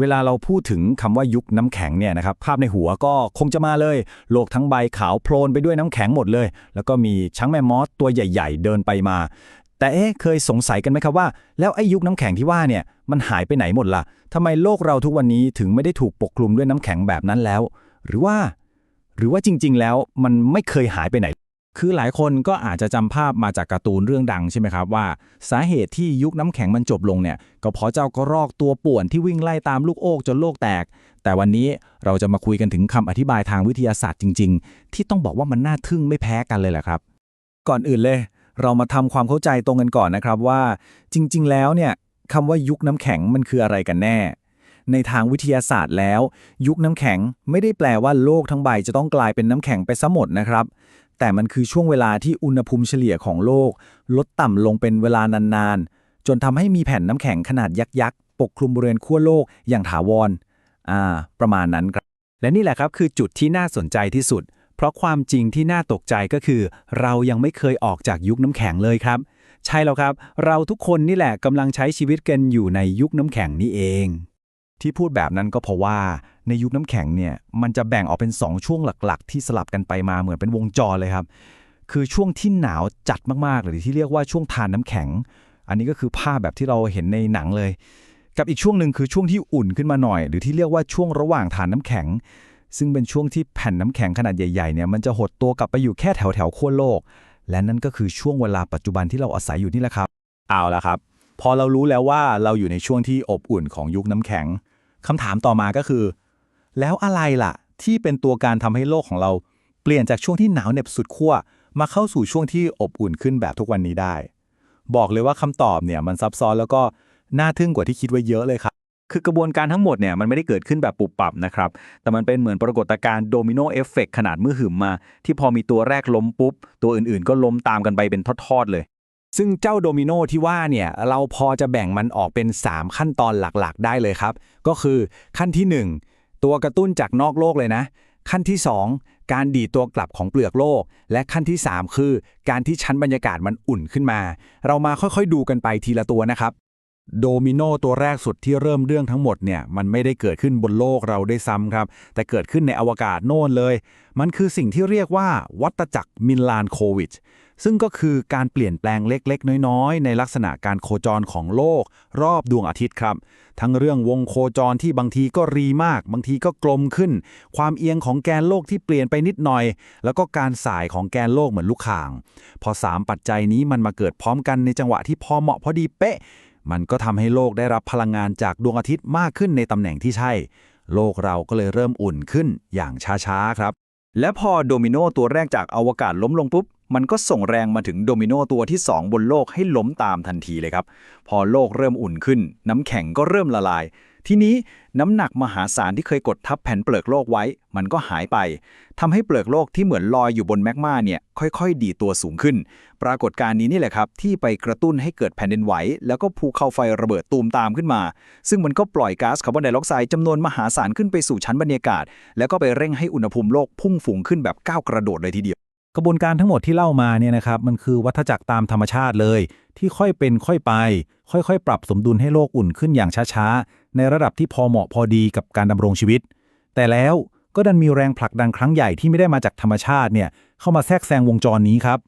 เวลาเราพูดถึงคำว่ายุคน้ำแข็งเนี่ยนะครับภาพในหัวก็คงจะมาเลย โลกทั้งใบขาวโพลนไปด้วยน้ำแข็งหมดเลย แล้วก็มีช้างแม่มอสตัวใหญ่ ๆ เดินไปมา แต่เอ๊ะเคยสงสัยกันไหมครับว่า แล้วไอ้ยุคน้ำแข็งที่ว่าเนี่ยมันหายไปไหนหมดล่ะทำไมโลกเราทุกวันนี้ถึงไม่ได้ถูกปกคลุมด้วยน้ำแข็งแบบนั้นแล้ว หรือว่า หรือว่าจริง ๆ แล้วมันไม่เคยหายไปไหน คือหลายคนก็อาจจะจำภาพมาจากการ์ตูนเรื่องดังใช่ไหมครับว่า สาเหตุที่ยุคน้ำแข็งมันจบลงเนี่ย ก็เพราะเจ้ากระรอกตัวป่วนที่วิ่งไล่ตามลูกโอกจนโลกแตก แต่วันนี้เราจะมาคุยกันถึงคำอธิบายทางวิทยาศาสตร์จริง ๆ ที่ต้องบอกว่ามันน่าทึ่งไม่แพ้กันเลยแหละครับ ก่อนอื่นเลย เรามาทำความเข้าใจตรงกันก่อนนะครับว่า จริง ๆ แล้วเนี่ยคำว่ายุคน้ำแข็งมันคืออะไรกันแน่ ในทางวิทยาศาสตร์แล้ว ยุคน้ำแข็งไม่ได้แปลว่าโลกทั้งใบจะต้องกลายเป็นน้ำแข็งไปซะหมดนะครับ แต่มันคือช่วงเวลาที่อุณหภูมิเฉลี่ยของโลก ลดต่ำลงเป็นเวลานานๆ จนทำให้มีแผ่นน้ำแข็งขนาดยักษ์ๆ ปกคลุมบริเวณขั้วโลกอย่างถาวรอ่า ประมาณนั้นครับ และนี่แหละครับคือจุดที่น่าสนใจที่สุด เพราะความจริงที่น่าตกใจก็คือ เรายังไม่เคยออกจากยุคน้ำแข็งเลยครับ ใช่แล้วครับ เราทุกคนนี่แหละกำลังใช้ชีวิตกันอยู่ในยุคน้ำแข็งนี่เอง ที่พูดแบบนั้นก็เพราะว่าในยุคน้ำแข็งเนี่ยมันจะแบ่งออกเป็น 2 ช่วงหลัก ๆ ที่สลับกันไปมาเหมือนเป็นวงจรเลยครับ คือช่วงที่หนาวจัดมากๆหรือที่เรียกว่าช่วงทานน้ำแข็ง อันนี้ก็คือภาพแบบที่เราเห็นในหนังเลย กับอีกช่วงหนึ่งคือช่วงที่อุ่นขึ้นมาหน่อย หรือที่เรียกว่าช่วงระหว่างทานน้ำแข็ง ซึ่งเป็นช่วงที่แผ่นน้ำแข็งขนาดใหญ่ๆเนี่ยมันจะหดตัวกลับไปอยู่แค่แถวแถวๆขั้วโลก และนั่นก็คือช่วงเวลาปัจจุบันที่เราอาศัยอยู่นี่แหละครับ เอาละครับ พอเรารู้แล้วว่าเราอยู่ในช่วงที่อบอุ่นของยุคน้ำแข็งคำถามต่อมาก็คือ แล้วอะไรล่ะ ที่เป็นตัวการทำให้โลกของเราเปลี่ยนจากช่วงที่หนาวเหน็บสุดขั้วมาเข้าสู่ช่วงที่อบอุ่นขึ้นแบบทุกวันนี้ได้ บอกเลยว่าคำตอบเนี่ยมันซับซ้อนแล้วก็น่าทึ่งกว่าที่คิดไว้เยอะเลยครับ คือกระบวนการทั้งหมดเนี่ยมันไม่ได้เกิดขึ้นแบบปุบปับนะครับ แต่มันเป็นเหมือนปรากฏการณ์โดมิโนเอฟเฟกขนาดมือหึมมา ที่พอมีตัวแรกล้มปุ๊บ ตัวอื่นๆ ก็ล้มตามกันไปเป็นทอดๆเลย ซึ่งเจ้าโดมิโนที่ว่าเนี่ยเราพอจะแบ่งมันออกเป็น 3 ขั้นตอนหลักๆ ได้เลยครับ ก็คือขั้นที่ 1 ตัวกระตุ้นจากนอกโลกเลยนะ ขั้นที่ 2 การดีตัวกลับของเปลือกโลก และขั้นที่ 3 คือ การที่ชั้นบรรยากาศมันอุ่นขึ้นมา เรามาค่อยๆดูกันไปทีละตัวนะครับโดมิโนตัวแรกสุดที่เริ่มเรื่องทั้งหมดเนี่ยมันไม่ได้เกิดขึ้นบนโลกเราได้ซ้ำครับ แต่เกิดขึ้นในอวกาศโน่นเลย มันคือสิ่งที่เรียกว่าวัตจักรมิลลานโควิช ซึ่งก็คือการเปลี่ยนแปลงเล็กๆ น้อยๆ ในลักษณะการโคจรของโลก รอบดวงอาทิตย์ครับ ทั้งเรื่องวงโคจรที่บางทีก็รีมาก บางทีก็กลมขึ้น ความเอียงของแกนโลกที่เปลี่ยนไปนิดหน่อย แล้วก็การสายของแกนโลกเหมือนลูกข่าง พอสามปัจจัยนี้มันมาเกิดพร้อมกันในจังหวะที่พอเหมาะพอดีเป๊ะ มันก็ทำให้โลกได้รับพลังงานจากดวงอาทิตย์มากขึ้นในตำแหน่งที่ใช่ โลกเราก็เลยเริ่มอุ่นขึ้นอย่างช้าๆครับ และพอโดมิโนตัวแรกจากอวกาศล้มลงปุ๊บ มันก็ส่งแรงมาถึงโดมิโนตัวที่ 2 บนโลกให้ล้มตามทันทีเลยครับ พอโลกเริ่มอุ่นขึ้น น้ำแข็งก็เริ่มละลาย ทีนี้น้ำหนักมหาศาลที่เคยกดทับแผ่นเปลือกโลกไว้ มันก็หายไปทำให้เปลือกโลกที่เหมือนลอยอยู่บนแมกมาเนี่ยค่อยๆ ดีตัวสูงขึ้น ปรากฏการณ์นี้นี่แหละครับ ที่ไปกระตุ้นให้เกิดแผ่นดินไหว แล้วก็ภูเขาไฟระเบิดตูมตามขึ้นมา ซึ่งมันก็ปล่อยก๊าซคาร์บอนไดออกไซด์จำนวนมหาศาลขึ้นไปสู่ชั้นบรรยากาศ แล้วก็ไปเร่งให้อุณหภูมิโลกพุ่งฝูงขึ้นแบบก้าวกระโดดเลยทีเดียว กระบวนการทั้งหมดที่เล่ามาเนี่ยนะครับมันคือวัฏจักรตามธรรมชาติเลย ที่ค่อยเป็นค่อยไป ค่อยๆ ปรับสมดุลให้โลกอุ่นขึ้นอย่างช้าๆ ในระดับที่พอเหมาะพอดีกับการดำรงชีวิต แต่แล้วก็ดันมีแรงผลักดันครั้งใหญ่ที่ไม่ได้มาจากธรรมชาติเนี่ยเข้ามาแทรกแซงวงจรนี้ครับ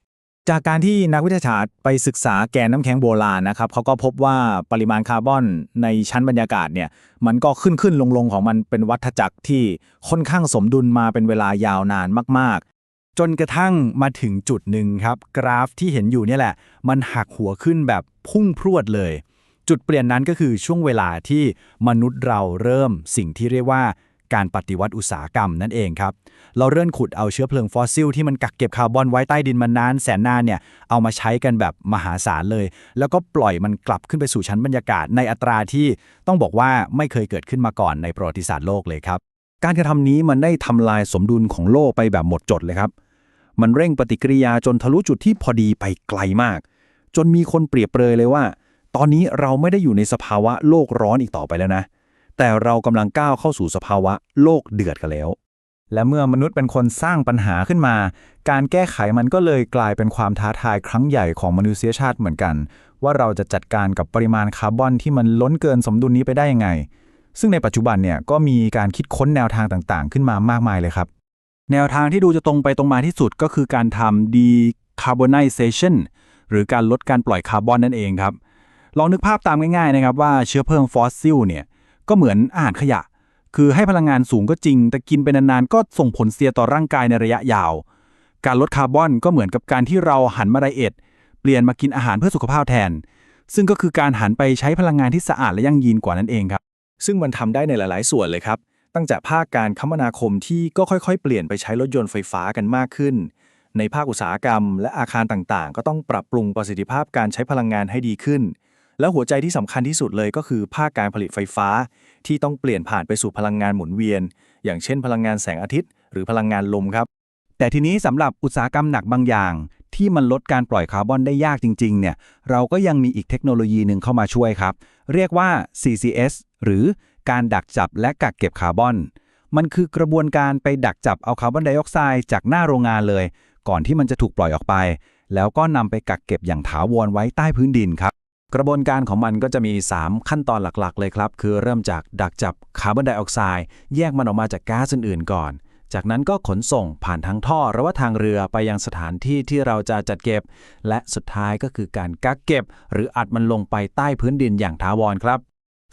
จากการที่นักวิทยาศาสตร์ไปศึกษาแกนน้ำแข็งโบราณนะครับเขาก็พบว่าปริมาณคาร์บอนในชั้นบรรยากาศเนี่ยมันก็ขึ้นขึ้นลงลงๆของมันเป็นวัฏจักรที่ค่อนข้างสมดุลมาเป็นเวลายาวนานมาก จนกระทั่งมาถึงจุดหนึ่งครับ กราฟที่เห็นอยู่เนี่ยแหละ มันหักหัวขึ้นแบบพุ่งพรวดเลย จุดเปลี่ยนนั้นก็คือช่วงเวลาที่มนุษย์เราเริ่มสิ่งที่เรียกว่าการปฏิวัติอุตสาหกรรมนั่นเองครับ เราเริ่มขุดเอาเชื้อเพลิงฟอสซิลที่มันกักเก็บคาร์บอนไว้ใต้ดินมานานแสนนานเนี่ย เอามาใช้กันแบบมหาศาลเลย แล้วก็ปล่อยมันกลับขึ้นไปสู่ชั้นบรรยากาศในอัตราที่ต้องบอกว่าไม่เคยเกิดขึ้นมาก่อนในประวัติศาสตร์โลกเลยครับ การกระทำนี้มันได้ทำลายสมดุลของโลกไปแบบหมดจดเลยครับ มันเร่งปฏิกิริยาจนทะลุจุดที่พอดีไปไกลมาก จนมีคนเปรียบเปรยเลยว่า ตอนนี้เราไม่ได้อยู่ในสภาวะโลกร้อนอีกต่อไปแล้วนะ แต่เรากำลังก้าวเข้าสู่สภาวะโลกเดือดกันแล้ว และเมื่อมนุษย์เป็นคนสร้างปัญหาขึ้นมา การแก้ไขมันก็เลยกลายเป็นความท้าทายครั้งใหญ่ของมนุษยชาติเหมือนกัน ว่าเราจะจัดการกับปริมาณคาร์บอนที่มันล้นเกินสมดุลนี้ไปได้ยังไงซึ่งในปัจจุบันเนี่ยก็มีการคิดค้นแนวทางต่างๆ ขึ้นมามากมายเลยครับ แนวทางที่ดูจะตรงไปตรงมาที่สุดก็คือการทำ decarbonization หรือการลดการปล่อยคาร์บอนนั่นเองครับ ลองนึกภาพตามง่ายๆนะครับว่าเชื้อเพลิงฟอสซิลเนี่ยก็เหมือนอาหารขยะ คือให้พลังงานสูงก็จริง แต่กินไปนานๆ ก็ส่งผลเสียต่อร่างกายในระยะยาว การลดคาร์บอนก็เหมือนกับการที่เราหันมาไดเอทเปลี่ยนมากินอาหารเพื่อสุขภาพแทน ซึ่งก็คือการหันไปใช้พลังงานที่สะอาดและยั่งยืนกว่านั่นเองครับ ซึ่งมันทำได้ในหลาย ๆ ส่วนเลยครับ ตั้งแต่ภาคการคมนาคมที่ก็ค่อยๆ เปลี่ยนไปใช้รถยนต์ไฟฟ้ากันมากขึ้น ในภาคอุตสาหกรรม และอาคารต่างๆ ก็ต้องปรับปรุงประสิทธิภาพการใช้พลังงานให้ดีขึ้น และหัวใจที่สำคัญที่สุดเลยก็คือภาคการผลิตไฟฟ้า ที่ต้องเปลี่ยนผ่านไปสู่พลังงานหมุนเวียน อย่างเช่น พลังงานแสงอาทิตย์ หรือพลังงานลมครับ แต่ทีนี้สำหรับอุตสาหกรรมหนักบางอย่าง ที่มันลดการปล่อยคาร์บอนได้ยากจริงๆเนี่ยเราก็ยังมีอีกเทคโนโลยีหนึ่งเข้ามาช่วยครับ เรียกว่า CCS หรือ การดักจับและกักเก็บคาร์บอน มันคือกระบวนการไปดักจับเอาคาร์บอนไดออกไซด์จากหน้าโรงงานเลย ก่อนที่มันจะถูกปล่อยออกไป แล้วก็นำไปกักเก็บอย่างถาวรไว้ใต้พื้นดินครับ กระบวนการของมันก็จะมี 3 ขั้นตอนหลักๆ เลยครับ คือเริ่มจากดักจับคาร์บอนไดออกไซด์แยกมันออกมาจากก๊าซอื่นๆก่อนจากนั้นก็ขนส่งผ่านทางท่อหรือว่าทางเรือไปยังสถานที่ที่เราจะจัดเก็บ และสุดท้ายก็คือการกักเก็บ หรืออัดมันลงไปใต้พื้นดินอย่างถาวรครับ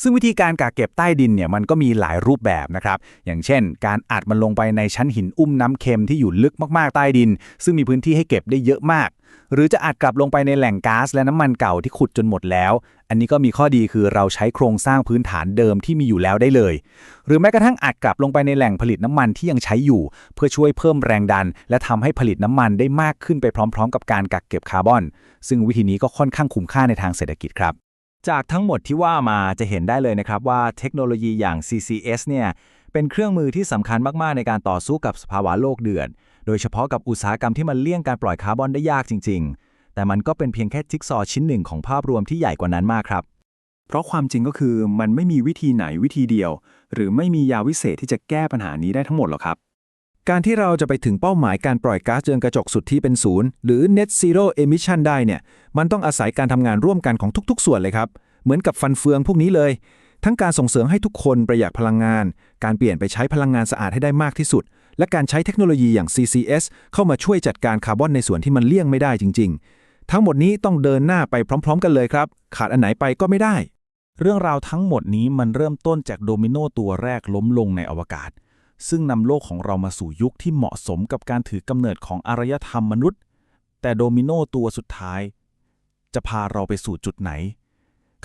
ซึ่งวิธีการกักเก็บใต้ดินเนี่ยมันก็มีหลายรูปแบบนะครับ อย่างเช่น การอัดมันลงไปในชั้นหินอุ้มน้ำเค็มที่อยู่ลึกมากๆใต้ดิน ซึ่งมีพื้นที่ให้เก็บได้เยอะมาก หรือจะอัดกลับลงไปในแหล่งก๊าซและน้ำมันเก่าที่ขุดจนหมดแล้ว อันนี้ก็มีข้อดีคือเราใช้โครงสร้างพื้นฐานเดิมที่มีอยู่แล้วได้เลย หรือแม้กระทั่งอัดกลับลงไปในแหล่งผลิตน้ำมันที่ยังใช้อยู่ เพื่อช่วยเพิ่มแรงดัน และทำให้ผลิตน้ำมันได้มากขึ้นไปพร้อม ๆ กับการกักเก็บคาร์บอน ซึ่งวิธีนี้ก็ค่อนข้างคุ้มค่าในทางเศรษฐกิจครับ จากทั้งหมดที่ว่ามาจะเห็นได้เลยนะครับว่าเทคโนโลยีอย่าง CCS เนี่ยเป็นเครื่องมือที่สำคัญมาก ๆ ในการต่อสู้กับสภาวะโลกเดือด โดยเฉพาะกับอุตสาหกรรมที่มันเลี่ยงการปล่อยคาร์บอนได้ยากจริง ๆ แต่มันก็เป็นเพียงแค่จิ๊กซอว์ชิ้นหนึ่งของภาพรวมที่ใหญ่กว่านั้นมากครับ เพราะความจริงก็คือมันไม่มีวิธีไหนวิธีเดียว หรือไม่มียาวิเศษที่จะแก้ปัญหานี้ได้ทั้งหมดหรอกครับ การที่เราจะไปถึงเป้าหมายการปล่อยก๊าซเรือนกระจกสุดที่เป็นศูนย์หรือ net zero emission ได้เนี่ย มันต้องอาศัยการทำงานร่วมกันของทุกๆ ส่วนเลยครับ เหมือนกับฟันเฟืองพวกนี้เลย ทั้งการส่งเสริมให้ทุกคนประหยัดพลังงาน การเปลี่ยนไปใช้พลังงานสะอาดให้ได้มากที่สุด และการใช้เทคโนโลยีอย่าง CCS เข้ามาช่วยจัดการคาร์บอนในส่วนที่มันเลี่ยงไม่ได้จริง ๆ ทั้งหมดนี้ต้องเดินหน้าไปพร้อม ๆ กันเลยครับ ขาดอันไหนไปก็ไม่ได้ เรื่องราวทั้งหมดนี้มันเริ่มต้นจากโดมิโนตัวแรกล้มลงในอวกาศ ซึ่งนำโลกของเรามาสู่ยุคที่เหมาะสมกับการถือกำเนิดของอารยธรรมมนุษย์ แต่โดมิโนตัวสุดท้าย จะพาเราไปสู่จุดไหน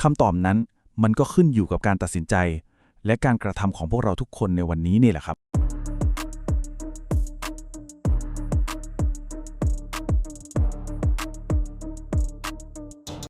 คำตอบนั้นมันก็ขึ้นอยู่กับการตัดสินใจ และการกระทำของพวกเราทุกคนในวันนี้นี่แหละครับ